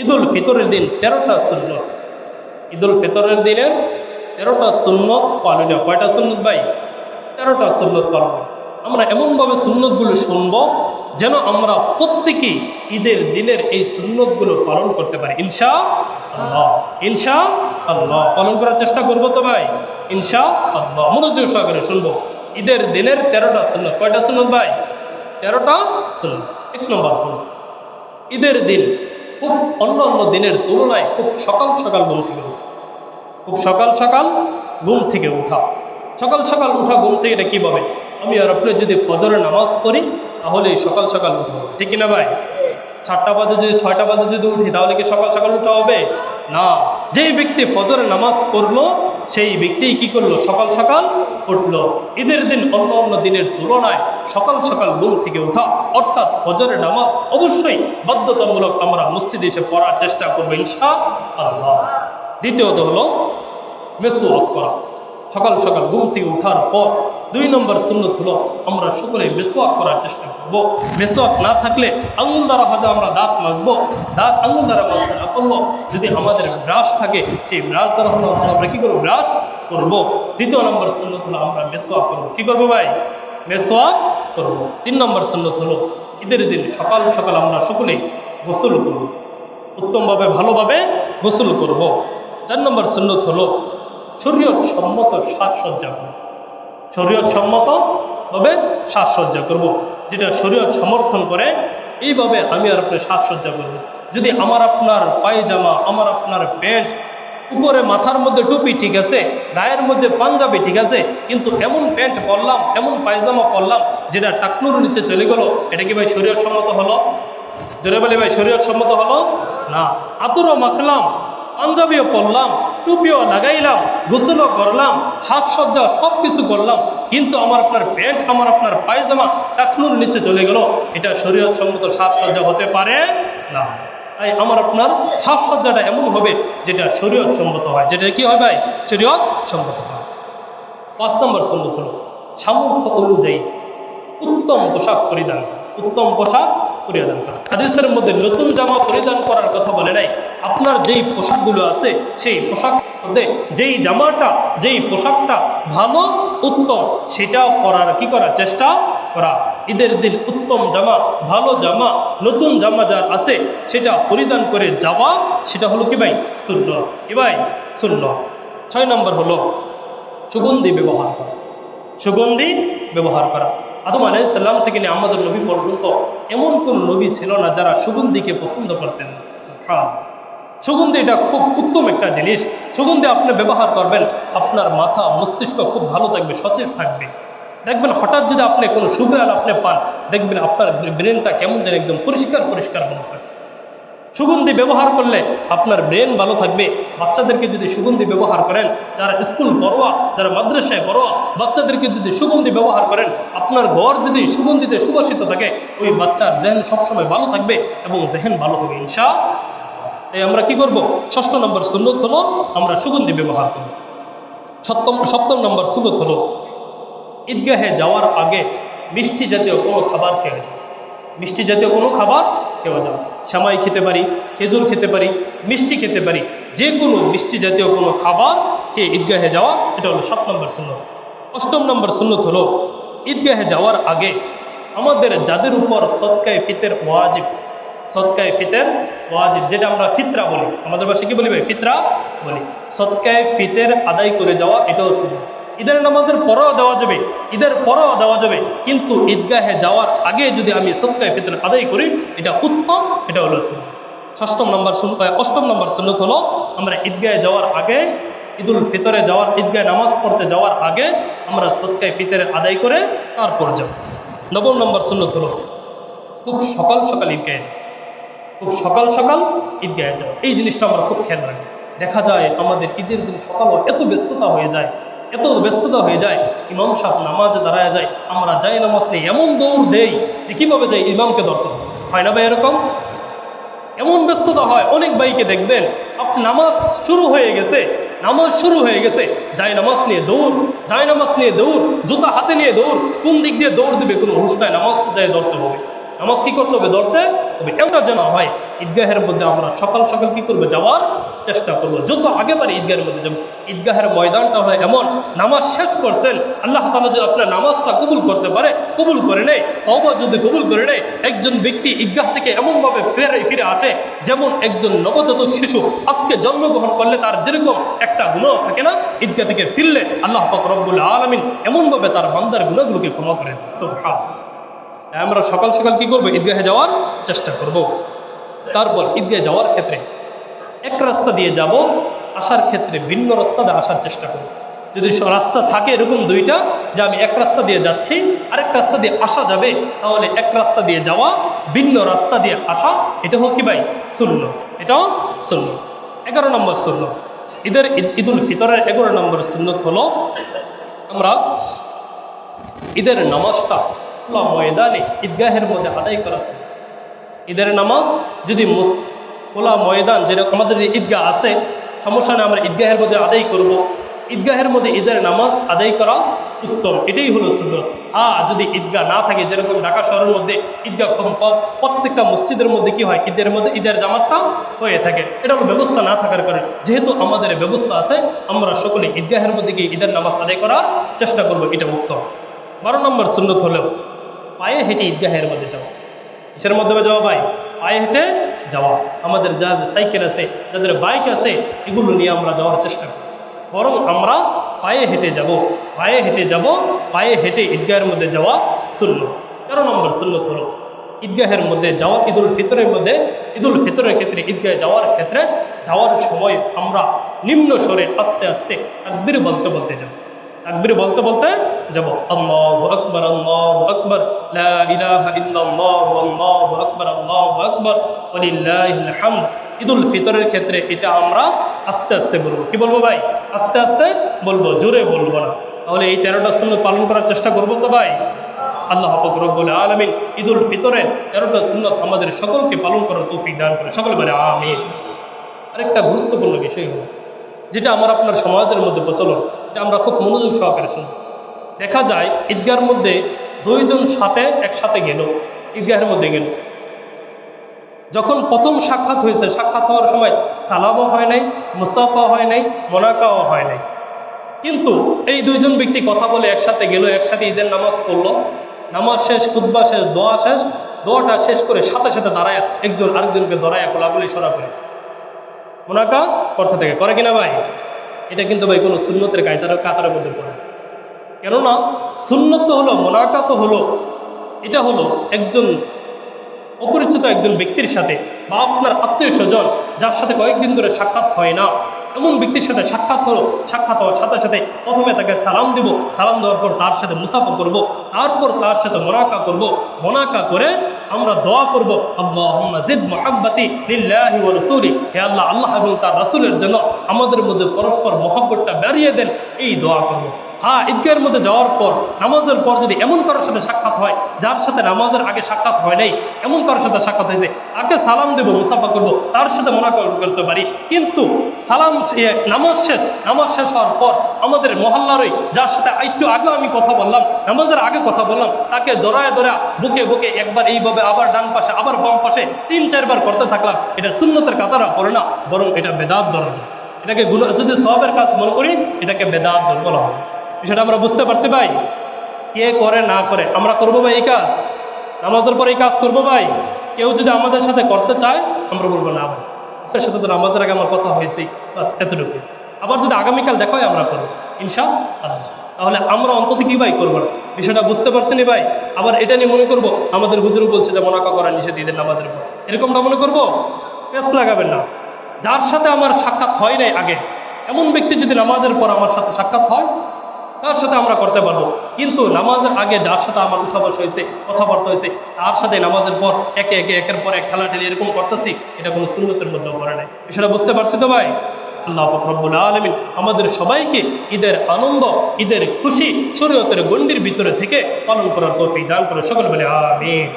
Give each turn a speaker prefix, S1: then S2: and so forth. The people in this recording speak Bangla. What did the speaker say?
S1: ঈদুল ফিতরের দিন তেরোটা শূন্য ঈদুল ফিতরের দিনের তেরোটা সুন্নত পালনীয়। কয়টা সুন্নত ভাই? তেরোটা সুন্নত পালন আমরা এমনভাবে সুন্নতগুলো শুনব যেন আমরা প্রত্যেকেই ঈদের দিনের এই সুন্নতগুলো পালন করতে পারি। ইনশা আল্লাহ ইনশা আল্লাহ পালন করার চেষ্টা করব তো ভাই? ইনশা আল্লাহ মনোযোগ সহকারে শুনব। ঈদের দিনের তেরোটা সুন্নত। কয়টা সুন্নত ভাই? তেরোটা সুন্নত। এক নম্বর ঈদের দিন খুব অন্য অন্য দিনের তুলনায় খুব সকাল সকাল ঘুম থেকে ওঠা খুব সকাল সকাল ঘুম থেকে উঠা সকাল সকাল উঠা ঘুম থেকে এটা কীভাবে আমি আর আপনি যদি ফজরে নামাজ পড়ি, তাহলে সকাল সকাল উঠা। হবে ঠিক কিনা ভাই? চারটা বাজে যদি, ছয়টা বাজে যদি উঠি, তাহলে কি সকাল সকাল উঠা হবে? না। যেই ব্যক্তি ফজরে নামাজ পড়ল, সেই ব্যক্তি কি করল? সকাল সকাল উঠল। ঈদের দিন অন্য অন্য দিনের তুলনায় সকাল সকাল ঘুম থেকে উঠা অর্থাৎ ফজরের নামাজ অবশ্যই বাধ্যতামূলক আমরা মসজিদে এসে পড়ার চেষ্টা করব ইনশা আল্লাহ দ্বিতীয়ত হলো মেসোয়াক করা। সকাল সকাল ঘুম থেকে ওঠার পর দুই নম্বর সুন্নত হলো আমরা সকলে মেসোয়াক করার চেষ্টা করব। মেসোয়াক না থাকলে আঙুল দ্বারা হয়তো আমরা দাঁত মাজবো। দাঁত আঙুল দ্বারা মাজতে না করব যদি আমাদের ব্রাশ থাকে, সেই ব্রাশ দ্বারা হলো আমরা কী করব? ব্রাশ করব। দ্বিতীয় নম্বর সুন্নত হলো আমরা মেসোয়াক করব। কী করব ভাই? মেসোয়াক করব। তিন নম্বর সুন্নত হলো ঈদের দিন সকাল সকাল আমরা সকলেই গোসল করব। উত্তমভাবে, ভালোভাবে গোসল করব। চার নম্বর সুন্নত হলো শরীয়ত সম্মত সাজসজ্জা করব। শরীয়ত সম্মত সাজসজ্জা করব। যেটা শরীয়ত সমর্থন করে, এইভাবে আমি আর আপনি সাজসজ্জা করব। যদি আমার আপনার পায়জামা, আমার আপনার প্যান্ট উপরে মাথার মধ্যে টুপি ঠিক আছে, গায়ের মধ্যে পাঞ্জাবি ঠিক আছে, কিন্তু এমন প্যান্ট পরলাম, এমন পায়জামা পরলাম, যেটা টাকনুর নিচে চলে গেল, এটা কি ভাই শরীর সম্মত হলো? জোরে বলে ভাই শরীর সম্মত হলো? না। আতুরও মাখলাম, পাঞ্জাবিও পরলাম, টুপিও লাগাইলাম, গোসলও করলাম, সাজসজ্জা সব কিছু করলাম, কিন্তু আমার আপনার প্যান্ট, আমার আপনার পায়জামা টাকনুর নিচে চলে গেল, এটা শরীর সম্মত সাজসজ্জা হতে পারে না। তাই আমার আপনার সাজসজ্জাটা এমন হবে যেটা শরীয়ত সম্মত হয়। যেটা কি হয় ভাই? শরীয়ত সম্মত হয়। পাঁচ নম্বর সম্মত হলো, সামর্থ্য অনুযায়ী উত্তম পোশাক পরিধান উত্তম পোশাক পরিধান করা। হাদিসের মধ্যে নতুন জামা পরিধান করার কথা বলে নাই। আপনার যেই পোশাকগুলো আছে, সেই পোশাক মধ্যে যেই জামাটা, যেই পোশাকটা ভালো, উত্তম সেটা পরার কি করার চেষ্টা করা। ঈদের দিন উত্তম জামা, ভালো জামা, নতুন জামা যার আছে, সেটা পরিধান করে যাওয়া, সেটা হলো কি ভাই? শূন্য কি ভাই? শূন্য ছয় নম্বর হলো সুগন্ধি ব্যবহার করা। সুগন্ধি ব্যবহার করা। আদম আলাইসাল্লাম থেকে নিয়ে আমাদের নবী পর্যন্ত এমন কোন নবী ছিল না যারা সুগন্ধিকে পছন্দ করতেন সুগন্ধি এটা খুব উত্তম একটা জিনিস। সুগন্ধি আপনি ব্যবহার করবেন, আপনার মাথা মস্তিষ্ক খুব ভালো থাকবে সচেত থাকবে। দেখবেন হঠাৎ যদি আপনি কোনো আল আপনি পান, দেখবেন আপনার ব্রেনটা কেমন যেন একদম পরিষ্কার পরিষ্কার মনে হয়। সুগন্ধি ব্যবহার করলে আপনার ব্রেন ভালো থাকবে। বাচ্চাদেরকে যদি সুগন্ধি ব্যবহার করেন, যারা স্কুল বড়োয়া যারা মাদ্রাসায় বড়োয়া বাচ্চাদেরকে যদি সুগন্ধি ব্যবহার করেন, আপনার ঘর যদি সুগন্ধিতে সুবাসিত থাকে, ওই বাচ্চার জেহেন সবসময় ভালো থাকবে এবং জেহেন ভালো হবে ইনশা তাই আমরা কি করব? ষষ্ঠ নম্বর সুন্নত হলো আমরা সুগন্ধি ব্যবহার করব। সপ্তম সপ্তম নম্বর সুন্নত হলো ঈদগাহে যাওয়ার আগে মিষ্টি জাতীয় কোনো খাবার খেয়ে যাও। মিষ্টি জাতীয় কোনো খাবার খেয়ে যাও। সামাই খেতে পারি, খেজুর খেতে পারি, মিষ্টি খেতে পারি যে কোনো মিষ্টি জাতীয় কোনো খাবার খেয়ে ঈদগাহে যাওয়া, এটা হলো সাত নম্বর সুন্নত। অষ্টম নম্বর সুন্নত হলো, ঈদগাহে যাওয়ার আগে আমাদের যাদের উপর সৎকায় ফিতের ওয়াজিব সৎকায় ফিতের ওয়াজিব, যেটা আমরা ফিতরা বলি। আমাদের ভাষায় কি বলি ভাই? ফিতরা বলি। সৎকায় ফিতের আদায় করে যাওয়া, এটাও সুন্নত। ঈদের নামাজের পরেও দেওয়া যাবে, ঈদের পরেও দেওয়া যাবে। কিন্তু ঈদগাহে যাওয়ার আগে যদি আমি সৎকায় ফিতর আদায় করি, এটা উত্তম, এটা হলো ষষ্ঠম নম্বর অষ্টম নম্বর সুন্নত হলো আমরা ঈদগাহে যাওয়ার আগে, ঈদুল ফিতরে যাওয়ার, ঈদগাহে নামাজ পড়তে যাওয়ার আগে আমরা সৎকায় ফিতরে আদায় করে তারপর যাব। নবম নম্বর সুন্নত হলো খুব সকাল সকাল ঈদগাহে যাও খুব সকাল সকাল ঈদগাহে যাও এই জিনিসটা আমরা খুব খেয়াল রাখি দেখা যায় আমাদের ঈদের দিন সকালও এত ব্যস্ততা হয়ে যায় এত ব্যস্ততা হয়ে যায়, ইমাম সাহেব নামাজে দাঁড়ায় যায়, আমরা যাই নামাজ নিয়ে এমন দৌড় দেই যে কীভাবে যাই ইমামকে ধরতে হয় না ভাই এরকম? এমন ব্যস্ততা হয়, অনেক ভাইকে দেখবেন নামাজ শুরু হয়ে গেছে, নামাজ শুরু হয়ে গেছে, যাই নামাজ নিয়ে দৌড়, যাই নামাজ নিয়ে দৌড়, জুতা হাতে নিয়ে দৌড়, কোন দিক দিয়ে দৌড় দিবে কোনো নাই, নামাজ যাই ধরতে হবে। নামাজ কি করতে হবে? ধরতে হবে। এটা যেন হয়, ঈদগাহের মধ্যে আমরা সকাল সকাল কি করব? যাওয়ার চেষ্টা করব। যত আগে পারি ঈদগাহের মধ্যে যাব। ঈদগাহের ময়দানটা হয় এমন, নামাজ শেষ করছেন, আল্লাহ তালা যদি আপনার নামাজটা কবুল করতে পারে, কবুল করে নেয় তবা যদি কবুল করে নেয়, একজন ব্যক্তি ঈদগাহ থেকে এমনভাবে ফিরে ফিরে আসে, যেমন একজন নবজাতক শিশু আজকে জন্মগ্রহণ করলে তার যেরকম একটা গুণ থাকে না, ঈদগাহ থেকে ফিরলে আল্লাহ পাক রব্বুল আলমিন এমনভাবে তার বান্দার গুণগুলোকে ক্ষমা করে দেন। সুবহান তাই আমরা সকাল সকাল কি করব? ঈদগাহে যাওয়ার চেষ্টা করব। তারপর ঈদগাহে যাওয়ার ক্ষেত্রে এক রাস্তা দিয়ে যাব, আসার ক্ষেত্রে ভিন্ন রাস্তা দিয়ে আসার চেষ্টা করব। যদি রাস্তা থাকে এরকম দুইটা, যে আমি এক রাস্তা দিয়ে যাচ্ছি, আরেক রাস্তা দিয়ে আসা যাবে, তাহলে এক রাস্তা দিয়ে যাওয়া, ভিন্ন রাস্তা দিয়ে আসা এটা হোক কি ভাই? শূন্য এটাও শূন্য এগারো নম্বর শূন্য ঈদের ঈদ- ঈদুল ফিতরের এগারো নম্বর সুন্নত হলো, আমরা ঈদের নামাজটা খোলা ময়দানে ঈদগাহের মধ্যে আদায় করা ঈদের নামাজ যদি মুস্ত খোলা ময়দান যেরকম আমাদের যে ঈদগাহ আছে, সমস্যা নেই, আমরা ঈদগাহের মধ্যে আদায় করব। ঈদগাহের মধ্যে ঈদের নামাজ আদায় করা উত্তম, এটাই হলো সুন্দর হ্যাঁ যদি ঈদগাহ না থাকে, যেরকম ঢাকা শহরের মধ্যে ঈদগাহ খুব প্রত্যেকটা মসজিদের মধ্যে কি হয়, ঈদের মধ্যে ঈদের জামাতটা হয়ে থাকে। এটা হলো ব্যবস্থা না থাকার কারণে, যেহেতু আমাদের ব্যবস্থা আছে, আমরা সকলে ঈদগাহের মধ্যে গিয়ে ঈদের নামাজ আদায় করার চেষ্টা করব, এটা উত্তম। বারো নম্বর সুন্নত হলেও পায়ে হেঁটে ঈদগাহের মধ্যে যাওয়া। কিসের মাধ্যমে যাওয়া ভাই? পায়ে হেঁটে যাওয়া। আমাদের যাদের সাইকেল আছে, যাদের বাইক আছে, এগুলো নিয়ে আমরা যাওয়ার চেষ্টা করি। বরং আমরা পায়ে হেঁটে যাব, পায়ে হেঁটে যাব, পায়ে হেঁটে ঈদগাহের মধ্যে যাওয়া শূন্য তেরো নম্বর সুন্নত হলো ঈদগাহের মধ্যে যাওয়ার ঈদুল ফিতরের মধ্যে, ঈদুল ফিতরের ক্ষেত্রে, ঈদগাহে যাওয়ার ক্ষেত্রে যাওয়ার সময় আমরা নিম্ন স্বরে আস্তে আস্তে তাকবির বলতে বলতে যাব। তাকবির বলতে বলতে যাব, আল্লাহু আকবার আল্লাহু আকবার আকবার, আল্লাহু আকবার হামদ ঈদুল ফিতরের ক্ষেত্রে এটা আমরা আস্তে আস্তে বলব। কি বলব ভাই? আস্তে আস্তে বলব, জোরে বলব না। তাহলে এই তেরোটা সুন্নত পালন করার চেষ্টা করব তো ভাই? আল্লাহ রব্বুল আলামিন ঈদুল ফিতরের তেরোটা সুন্নত আমাদের সকলকে পালন করার তৌফিক দান করে সকলে বলে, আমিন। আরেকটা গুরুত্বপূর্ণ বিষয় হলো, যেটা আমার আপনার সমাজের মধ্যে প্রচলন এটা আমরা খুব মনোযোগ সহকারে শুনি। দেখা যায়, ঈদগাহের মধ্যে দুইজন সাথে একসাথে গেল। ঈদগাহের মধ্যে গেল। যখন প্রথম সাক্ষাৎ হয়েছে, সাক্ষাৎ হওয়ার সময় সালামও হয় নাই মুসাফা হয় নাই, মোনাকাও হয় নাই। কিন্তু এই দুইজন ব্যক্তি কথা বলে একসাথে গেল, একসাথে ঈদের নামাজ পড়ল। নামাজ শেষ খুদ্া শেষ, দোয়া শেষ, দোয়াটা শেষ করে সাথে সাথে দাঁড়ায় একজন আরেকজনকে দাঁড়ায় কোলাগুলি সরা করে। মোনাকা করতে থাকে। করে কিনা ভাই? এটা কিন্তু ভাই কোনো সুন্নতের কায়তার কাতারের মধ্যে পড়ে। কেননা সুন্নত তো হলো মোনাকা তো হলো, এটা হলো একজন অপরিচিত একজন ব্যক্তির সাথে বা আপনার আত্মীয় স্বজন যার সাথে কয়েকদিন ধরে সাক্ষাৎ হয় না। এমন ব্যক্তির সাথে সাক্ষাৎ হলো, সাক্ষাৎ হওয়ার সাথে সাথে প্রথমে তাকে সালাম দিব, সালাম দেওয়ার পর তার সাথে মুসাফা করব, তারপর তার সাথে মোনাকা করব, মোনাকা করে আমরা দোয়া করব আল্লাহ জিদ লিল্লাহি ও রসুলি। হে আল্লাহ আল্লাহ এবং তার রসুলের জন্য আমাদের মধ্যে পরস্পর মহব্বতটা বাড়িয়ে দেন, এই দোয়া করব। হ্যাঁ ঈদগাহের মধ্যে যাওয়ার পর, নামাজের পর যদি এমন কারোর সাথে সাক্ষাৎ হয়, যার সাথে নামাজের আগে সাক্ষাৎ হয় নাই, এমন কারোর সাথে সাক্ষাৎ হয়েছে, তাকে সালাম দেবো, মুসাফা করব, তার সাথে মনে করতে পারি। কিন্তু সালাম নামাজ শেষ নামাজ শেষ হওয়ার পর আমাদের মহল্লারই যার সাথে একটু আগে আমি কথা বললাম, নামাজের আগে কথা বললাম, তাকে জড়ায় ধরা বুকে বুকে একবার এইভাবে আবার ডান পাশে, আবার বাম পাশে তিন, চারবার করতে থাকলাম। এটা শূন্যতের কাতারা পড়ে না, বরং এটা বেদাত ধরা যায়। এটাকে গুণ যদি সবের কাজ মনে করি, এটাকে বেদাত বলা হবে বিষয়টা আমরা বুঝতে পারছি ভাই। কে করে, না করে? আমরা করব ভাই এই কাজ। নামাজের পর এই কাজ করব ভাই। কেউ যদি আমাদের সাথে করতে চায়, আমরা বলব না ভাই। আপনার সাথে তো নামাজের আগে আমার কথা হয়েছে বাস এতটুকু আবার যদি আগামীকাল দেখো আমরা করব ইনশা আল্লাহ তাহলে আমরা অন্তত কী ভাই করব না? বিষয়টা বুঝতে পারছি নি ভাই? আবার এটা নিয়ে মনে করব, আমাদের হুজুর বলছে যে মোনাকা করা নিষেধ ঈদের নামাজের পর এরকমটা মনে করব? পেস লাগাবেন না। যার সাথে আমার সাক্ষাৎ হয় নাই আগে, এমন ব্যক্তি যদি নামাজের পর আমার সাথে সাক্ষাৎ হয় তার সাথে আমরা করতে পারব। কিন্তু নামাজের আগে যার সাথে আমার উঠা বসা হয়েছে কথাবার্তা হয়েছে, তার সাথে নামাজের পর একে একে একের পর এক ঠেলা ঠেলে এরকম করতেছি, এটা কোনো সুন্নতের মধ্যেও পড়ে নাই। সেটা বুঝতে পারছি তো ভাই? আল্লাহ ফকরবুল আলমিন আমাদের সবাইকে ঈদের আনন্দ, ঈদের খুশি, শরীয়তের গণ্ডির ভিতরে থেকে পালন করার তৌফিক দান করে সকল বলে, আমিন।